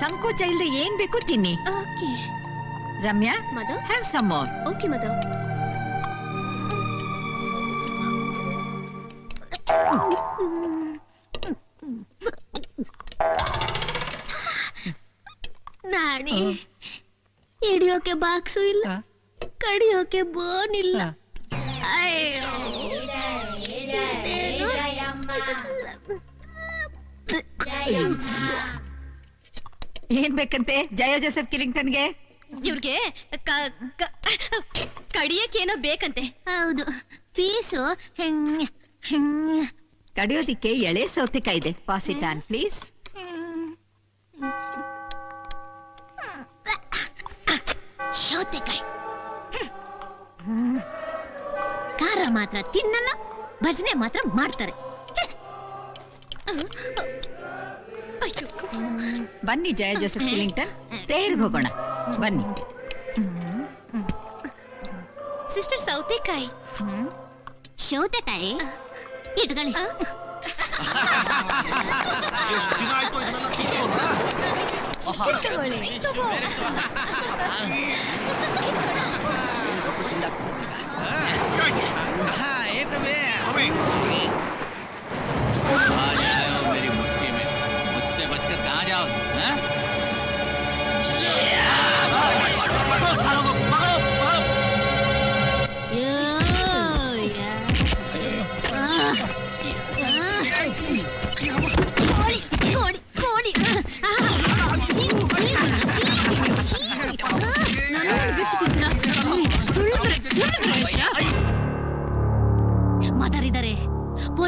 ಸಂಕೋಚ ಇಲ್ಲದೆ ಏನ್ ಬೇಕು ತಿನ್ನಿ. Okay. Ramya mother have some more okay mother Nani ಹಿಡಿಯೋಕೆ ಬಾಕ್ಸು ಇಲ್ಲ ಕಡಿಯೋಕೆ ಬೋನ್ ಇಲ್ಲ. ಅಯ್ಯೋ. ಇದೇನು? ಏನ್ ಬೇಕಂತೆ? ಜಯ ಜೋಸೆಫ್ ಕಿಲಿಂಗ್ಟನ್ಗೆ? ಇವ್ರಿಗೆ ಕಡಿಯಕ್ಕೇನೋ ಬೇಕಂತೆ. ಹೌದು. ಫೀಸು ಹೆಂಗ್ ಹೆಂಗ್? ಕಡಿಯೋದಿಕ್ಕೆ ಎಳೆ ಸೌತೆಕಾಯಿ ಇದೆ. ಪಾಸಿಟಾನ್ ಪ್ಲೀಸ್ ಸೌತೆಕಾಯಿ. ಖಾರ ಮಾತ್ರ ತಿನ್ನಲ್ಲ ಭಜನೆ ಮಾತ್ರ ಮಾಡ್ತಾರೆ. ಬನ್ನಿ ಜಯ ಜೋಸೆಫ್ ಕಿಲಿಂಗ್ಟನ್ ಪ್ರೇಯರ್ಗೆ ಹೋಗೋಣ. ಬನ್ನಿ. ಸಿಸ್ಟರ್ ಸೌತೆಕಾಯಿ. ಸೌತೆಕಾಯಿ ಇಟ್ಕೊಳ್ಳಿ ಎಷ್ಟು ದಿನ ಆಯ್ತು ಇದನ್ನೆಲ್ಲ ತಿಂದು? ತಗೋ. ಅವಿ, अब हैं? सालों को पकड़ो पकड़ो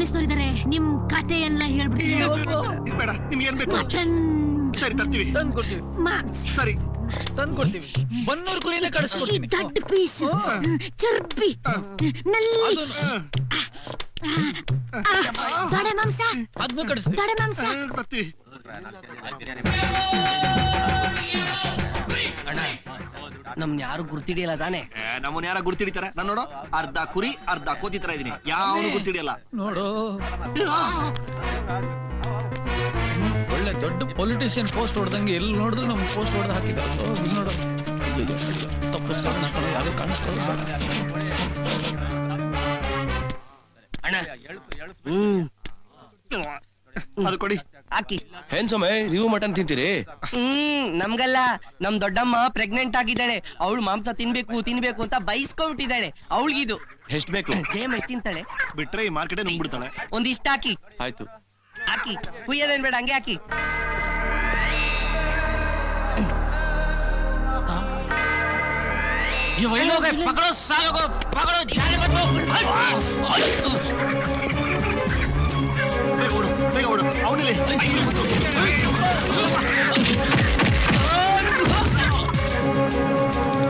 ಪೊಲೀಸ್ನವರಿದ್ದಾರೆ. ನಿಮ್ ಕತೆ ಎಲ್ಲ ಹೇಳ್ಬಿಡ್ತೀನಿ ಬೇಡ ನಿಮ್ಗೆ ಏನ್ ಬೇಕು? ಮಟನ್. ಸರಿ ತರ್ತೀವಿ. ತಂದು ಕೊಡ್ತೀವಿ ಮಾಂಸ. ಸರಿ. ತಂದು ಕೊಡ್ತೀವಿ ಬನ್ನೂರು ಕುರಿನೇ ಈ ಕಳಿಸ್ಕೊಡ್ತೀನಿ ದೊಡ್ಡ ಪೀಸ್ ಚರ್ಬಿ. ನಲ್ಲಿ. ತೊಡೆ ಮಾಂಸ. ಅದನ್ನು ಕಳಿಸ್ತೀವಿ. ತೊಡೆ ಮಾಂಸ. ಆ, ತರ್ತೀವಿ. ಅಣ್ಣ ನಮ್ನ ಯಾರು ಗುರ್ತಿಡಿಯಲ್ಲ ತಾನೆ? ನಮ್ಮನ್ ನಮ್ಮನ್ನ ಯಾರ ಗುರ್ತಿಡಿತಾರೆ? ನಾನು ನೋಡು ಅರ್ಧ ಕುರಿ ಅರ್ಧ ಕೋತಿ ತರ ಇದೀನಿ. ಯಾವನು ಗುರ್ತಿಡಿಯಲ್ಲ? ನೋಡು. ಒಳ್ಳೆ ದೊಡ್ಡ ಪೊಲಿಟಿಷಿಯನ್ ಪೋಸ್ಟ್ ಹೊಡೆದಂಗೆ ಎಲ್ಲಿ ನೋಡಿದ್ರು ನಮ್ ಪೋಸ್ಟ್ ಹೊಡೆದು ಹಾಕಿದ್ರು. ಇಲ್ಲಿ ನೋಡು. ಅಯ್ಯಯ್ಯೋ, ಅಯ್ಯೋ, ತಪ್ಪು ಯಾರು ಯಾವ್ದು ಕಾಣಿಸ್ಕೊಳ್ಳೋ ಅಣ್ಣ. ಹ್ಮ್. ಅದು ಕೊಡಿ. ಹಾಕಿ ಏನ್ ಸಮಯ ನೀವು ಮಟನ್ ತಿಂತೀರಿ ಹ್ಮ್ ನಮ್ಗಲ್ಲ ನಮ್ ದೊಡ್ಡಮ್ಮ ಪ್ರೆಗ್ನೆಂಟ್ ಆಗಿದ್ದಾಳೆ ಅವಳು ಮಾಂಸ ತಿನ್ಬೇಕು ತಿನ್ಬೇಕು ಅಂತ ಬೈಸ್ಕೊಂಡ್ಬಿಟ್ಟಿದ್ದಾಳೆ ಅವಳಿಗಿದು ಎಷ್ಟ್ ಬೇಕು ಜಯಮ್ಮ ಎಷ್ಟ್ ತಿಂತಾಳೆ ಬಿಟ್ರೆ ಈ ಮಾರ್ಕೆಟ್ ನುಂಗ್ಬಿಡ್ತಾಳೆ ಒಂದಿಷ್ಟ ಹಾಕಿ ಆಯ್ತು ಹಾಕಿ ಕುಯ್ಯೋದೇನ್ ಬೇಡ ಹಂಗೆ ಹಾಕಿ ये वही लोग हैं पकड़ो सालों को पकड़ो जाने मत दो ಬೇಗ ಓಡು ಬೇಗ ಓಡು ಅವನಲ್ಲಿ Hey!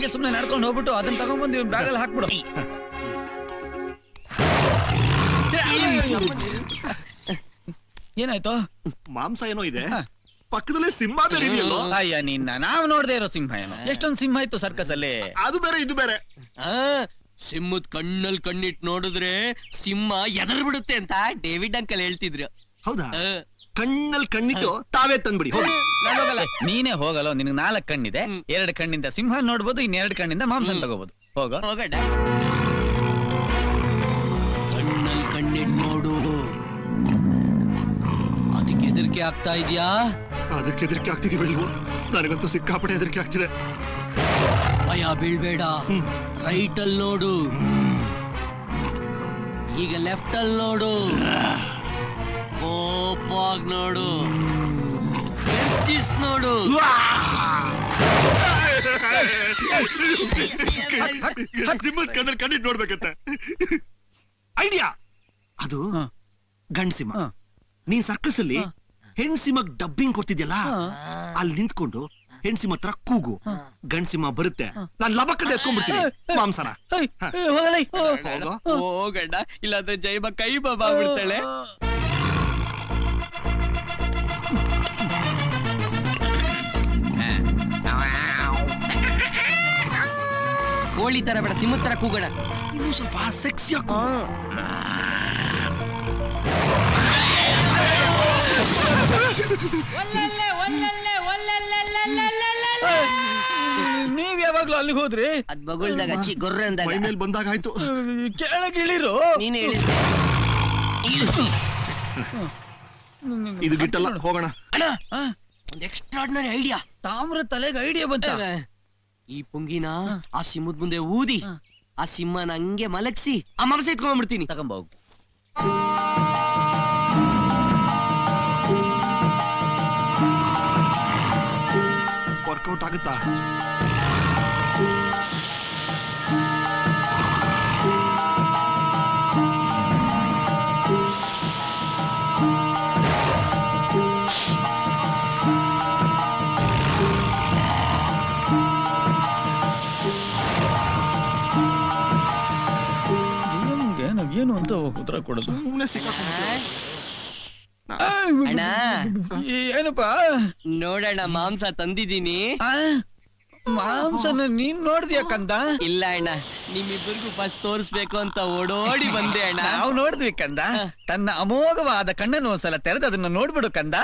ಹಾಗೆ ಸುಮ್ಮನೆ ನಡ್ಕೊಂಡು ಹೋಗ್ಬಿಟ್ಟು ಅದನ್ನ ತಗೊಂಡ್ಬಂದು ಇವ್ನ ಬ್ಯಾಗಲ್ಲಿ ಹಾಕ್ಬಿಡು. ಏನಾಯ್ತು? ಮಾಂಸ ಏನೋ ಇದೆ. ಪಕ್ಕದಲ್ಲೇ ಸಿಂಹ ಬೇರೆ ಇದೆಯಲ್ಲ? ಅಯ್ಯ ನಿನ್ನ ನಾವು ನೋಡ್ದೆ ಇರೋ ಸಿಂಹ ಏನೋ? ಎಷ್ಟೊಂದು ಸಿಂಹ ಇತ್ತು ಸರ್ಕಸ್ ಅಲ್ಲಿ. ಅದು ಬೇರೆ ಇದು ಬೇರೆ. ಆ, ಸಿಂಹದ್ ಕಣ್ಣಲ್ಲಿ ಕಣ್ಣಿಟ್ ನೋಡಿದ್ರೆ ಸಿಂಹ ಎದರ್ ಬಿಡುತ್ತೆ ಅಂತ ಡೇವಿಡ್ ಅಂಕಲ್ ಹೇಳ್ತಿದ್ರು. ಹೌದಾ? ಆ, ಕಣ್ಣಲ್ಲಿ ಕಣ್ಣಿಟ್ಟು ತಾವೇ ತಂದ್ಬಿಡಿ ಹೋಗಿ. ನಾನ್ ಹೋಗಲ್ಲ. ನೀನೇ ಹೋಗಲ್ಲ. ನಿನಗೆ ನಾಲ್ಕು ಕಣ್ಣಿದೆ. ಎರಡು ಕಣ್ಣಿಂದ ಸಿಂಹ ನೋಡ್ಬೋದು ಇನ್ನೆರಡು ಕಣ್ಣಿಂದ ಮಾಂಸ ತಗೋಬಹುದು ಹೋಗ. ಹೋಗಡ. ಕಣ್ಣಲ್ಲಿ ಕಣ್ಣಿಟ್ ನೋಡು. ಅದಕ್ಕೆ ಹೆದರಿಕೆ ಆಗ್ತಾ ಇದೆಯಾ? ಅದಕ್ಕೆ ಹೆದರಿಕೆ ಆಗ್ತಿದೀವಿ ಇಲ್ವೋ? ನನಗಂತೂ ಸಿಕ್ಕಾಪಟ್ಟೆ ಹೆದರಿಕೆ ಆಗ್ತಿದೆ. ಭಯ ಬೀಳ್ಬೇಡ. ರೈಟ್ ಅಲ್ಲಿ ನೋಡು. ಈಗ ಲೆಫ್ಟ್ ಅಲ್ಲಿ ನೋಡು ಕೋಪಾಗ್ ನೋಡು. ಬೆಚ್ಚಿಸ್ ನೋಡು. ಸಿಂಹದ ಕಣ್ಣಲ್ಲಿ ಕಣ್ಣಿಟ್ಟು ನೋಡ್ಬೇಕಂತ. ಐಡಿಯಾ? ಅದು ಹ. ಗಂಡ್ ಸಿಂಹ. ಹ. ನೀನ್ ಸರ್ಕಸ್ ಅಲ್ಲಿ ಹೆಣ್ ಸಿಂಹಕ್ ಡಬ್ಬಿಂಗ್ ಕೊಡ್ತಿದ್ಯಲ್ಲ? ಅಲ್ಲಿ ನಿಂತ್ಕೊಂಡು ಹೆಣ್ ಸಿಂಹ ಹತ್ರ ಕೂಗು. ಗಂಡ್ ಸಿಂಹ ಬರುತ್ತೆ. ನಾನ್ ಲಬಕ್ಕದ ಎತ್ಕೊಂಡ್ಬಿಡ್ತೀನಿ. ಮಾಂಸನ. ಹೋಗಲ್ಲ ಹೋಗೋ. ಹೋಗಣ್ಣ ಇಲ್ಲಾಂದ್ರೆ ಜೈಬ ಕೈ ಬಾಬಾ ಬಿಡ್ತಾಳೆ ಕೋಳಿ ತರ ಬೇಡ, ಸಿಂಹ ತರ ಕೂಗೋಣ. ಇನ್ನು ಸ್ವಲ್ಪ ಸೆಕ್ಸಿ ನೀವ್ ಯಾವಾಗ್ಲೂ ಅಲ್ಲಿಗೆ ಹೋದ್ರಿ ಅದ್ ಬಗುಳ್ದಾಗ ಅಚ್ಚಿ ಗೊರ್ರ ಅಂದಾಗ ಮೇಲ್ ಬಂದಾಗ ಆಯ್ತು ಕೆಳಗೆ ಇಳಿರು ನೀನ್ ಹೇಳಿ ಇದು ಗಿಟ್ಟಲ್ಲ ಹೋಗೋಣ ಅಣ್ಣ ಒಂದ್ ಎಕ್ಸ್ಟ್ರಾರ್ಡಿನರಿ ಐಡಿಯಾ ತಾಮ್ರ ತಲೆಗೆ ಐಡಿಯಾ ಬಂತ ಈ ಪುಂಗಿನ ಆ ಸಿಂಹದ ಮುಂದೆ ಊದಿ ಆ ಸಿಂಹನ ಹಂಗೆ ಮಲಗಿಸಿ ಆ ಮಾಂಸ ಎತ್ಕೊಂಡ್ಬಿಡ್ತೀನಿ ತಗೊಂಬೋಗು ವರ್ಕೌಟ್ ಆಗುತ್ತಾ? ಅಂತ ಕೊಡೋದು. ಸುಮ್ಮನೆ. ಅಣ್ಣ. ಏನಪ್ಪ? ನೋಡಣ್ಣ ಮಾಂಸ ತಂದಿದ್ದೀನಿ. ಮಾಂಸನ ನೀನ್ ನೋಡ್ದ್ಯಾ ಕಂದ? ಇಲ್ಲ ಅಣ್ಣ ನಿಮ್ಮಿಬ್ಬರಿಗೂ ಫಸ್ಟ್ ತೋರಿಸ್ಬೇಕು ಅಂತ ಓಡೋಡಿ ಬಂದೆ ಅಣ್ಣ. ನಾವು ನೋಡಿದ್ವಿ ಕಂದ. ತನ್ನ ಅಮೋಘವಾದ ಕಣ್ಣನ್ನು ಒಂದ್ಸಲ ತೆರೆದು ಅದನ್ನ ನೋಡ್ಬಿಡು ಕಂದ.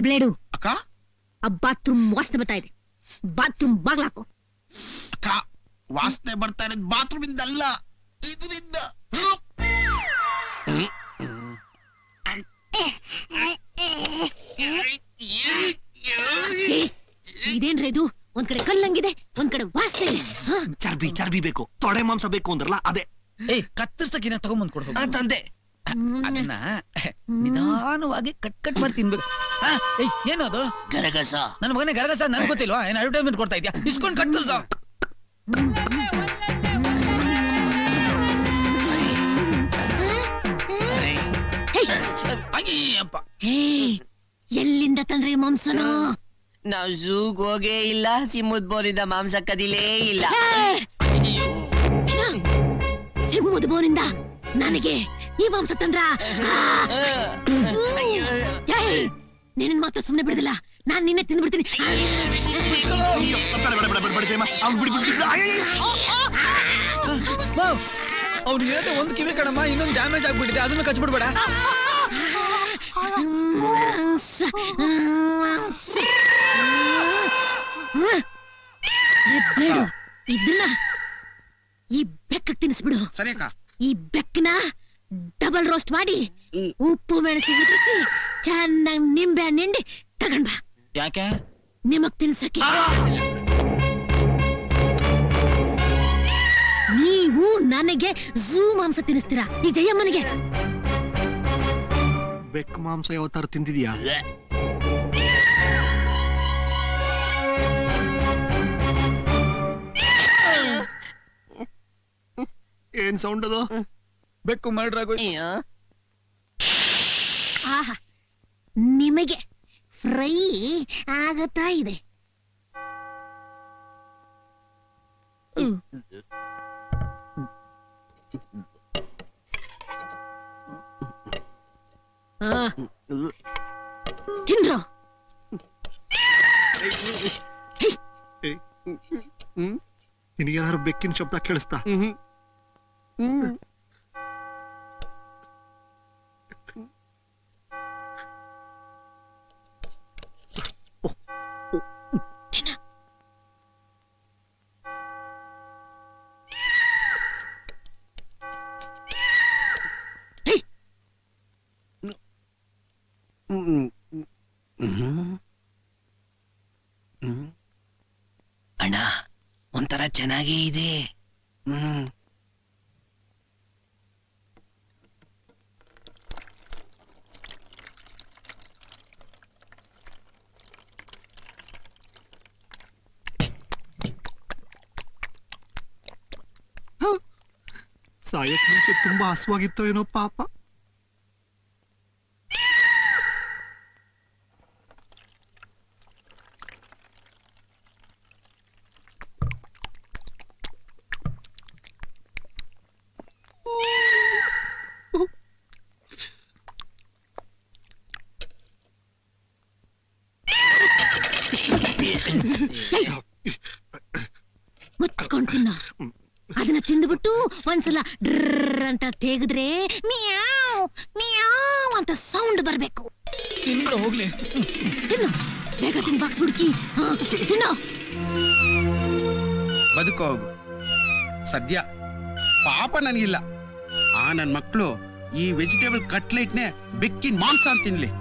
ಬ್ಲೇಡು. ಅಕ್ಕ? ಆ ಬಾತ್ರೂಮ್ ವಾಸನೆ ಬರ್ತಾ ಇದೆ. ಬಾತ್ರೂಮ್ ಬಾಗ್ಲಾಕು. ಅಕ್ಕ ವಾಸನೆ ಬರ್ತಾ ಇರೋದು ಬಾತ್ರೂಮ್ ಇಂದ ಅಲ್ಲ ಇದರಿಂದ ಇದೇನ್ರಿ ಇದು? ಒಂದ್ ಕಡೆ ಕಲ್ಲಂಗಿದೆ ಒಂದ್ ಕಡೆ ವಾಸನೆ. ಚರ್ಬಿ ಚರ್ಬಿ ಬೇಕು. ತೊಡೆ ಮಾಂಸ ಬೇಕು ಅಂದ್ರಲ್ಲ ಅದೇ. ಏ ಕತ್ತರ್ಸಕಿನ ತಗೊಂಬಂದ್ ಕೊಡ್ಬೇಕು. ಆ, ತಂದೆ. ಅದನ್ನ ನಿಧಾನವಾಗಿ ಕಟ್ ಕಟ್ ಮಾಡಿ ತಿನ್ಬೇಕು ಆ, ಅದು? ಏನದು ಗರಗಸ. ನನ್ನ ಮಗನೇ ಗರಗಸ ನನ್ ಗೊತ್ತಿಲ್ವಾ? ಏನ್ ಅಡ್ವರ್ಟೈಸ್ಮೆಂಟ್ ಕೊಡ್ತಾ ಇದ್ಯಾ? ಇಸ್ಕೊಂಡ್ ಕಟ್ ಹೇ ಎಲ್ಲಿಂದ ತಂದ್ರಿ ಮಾಂಸನ? ನಾವ್ ಝೂಗ್ ಹೋಗೇ ಇಲ್ಲ ಸಿಮ್ಮದ್ ಬೋರಿಂದ ಮಾಂಸ ಕದಿಲೇ ಇಲ್ಲ. ಸಿಮ್ಮದ್ ಬೋರಿಂದ ನನಗೆ ಈ ಮಾಂಸ ತಂದ್ರ ನಿನ್ನ ಮಾತ್ರ ಸುಮ್ಮನೆ ಬಿಡುದಿಲ್ಲ ನಾನ್ ನಿನ್ನೆ ತಿಂದು ಬಿಡ್ತೀನಿ ಬೇಡ ಬೇಡ ಬೇಡ ಬೇಡ ಜಯಮ್ಮ ಅವ್ನ್ ಏನೋ ಒಂದ್ ಕಿವಿ ಕಣಮ್ಮ ಇನ್ನೊಂದು ಡ್ಯಾಮೇಜ್ ಆಗ್ಬಿಟ್ಟಿದೆ ಅದನ್ನ ಕಚ್ಬಿಡ್ಬೇಡ ಇದನ್ನ ಈ ಬೆಕ್ಕ ತಿನ್ಸ್ಬಿಡು ಸರಿ ಈ ಬೆಕ್ಕನ ಡಬಲ್ ರೋಸ್ಟ್ ಮಾಡಿ ಉಪ್ಪು ಮೆಣಸಿ ಉದುರಿಸಿ ಚೆನ್ನಾಗಿ ನಿಂಬೆ ಹಣ್ಣು ಹಿಂಡಿ ತಗೊಂಡ್ ಬಾ. ಯಾಕೆ? ನಿಮಗ್ ತಿನ್ಸಕ್ಕೆ. ನೀವು ನನಗೆ ಝೂ ಮಾಂಸ ತಿನ್ನಿಸ್ತೀರಾ? ಈ ಜಯಮ್ಮನಿಗೆ. ಬೆಕ್ ಮಾಂಸ ಯಾವತ್ತಾರು ತಿಂದಿದ್ಯಾ? ಏನ್ ಸೌಂಡ್ ಅದು? ಬೆಕ್ಕು ಮರ್ಡರ್ ಆಗೋಯ್ತು. ಅಯ್ಯೋ. ಆಹಾ ನಿಮಗೆ ಫ್ರೈ ಆಗತ್ತಾ ಇದೆ. ಆ. ತಿನ್ರೋ ನಿನಗೇನಾದ್ರು ಬೆಕ್ಕಿನ ಶಬ್ದ ಕೇಳಿಸ್ತಾ? ಅಣ್ಣ ಒಂಥರ ಚೆನ್ನಾಗೇ ಇದೆ. ಹ್ಮ್. ಸಾಯಕ್ ಮುಂಚೆ ತುಂಬಾ ಹಸುವಾಗಿತ್ತೋ ಏನೋ ಪಾಪ. ಮುಚ್ಕೊಂಡ್ ತಿನ್ನೋ. ಅದನ್ನ ತಿಂದ್ಬಿಟ್ಟು ಒಂದ್ಸಲ ಡ್ರರ್ ಅಂತ ತೆಗೆದ್ರೆ ಮಿಯಾವ್ ಮಿಯಾವ್ ಅಂತ ಸೌಂಡ್ ಬರ್ಬೇಕು. ತಿನ್ನು ಹೋಗ್ಲಿ. ತಿನ್ನು. ಬೇಗ ತಿನ್ ಬಾಕ್ಸ್ ಹುಡುಕಿ. ಹಾ, ತಿನ್ನು. ಬದುಕೋ ಹೋಗು. ಸದ್ಯ ಪಾಪ ನನಗಿಲ್ಲ. ಆ ನನ್ನ ಮಕ್ಕಳು ಈ ವೆಜಿಟೇಬಲ್ ಕಟ್ಲೆಟ್ನೆ ಬೆಕ್ಕಿನ ಮಾಂಸ ಅಂತ ತಿನ್ಲಿ.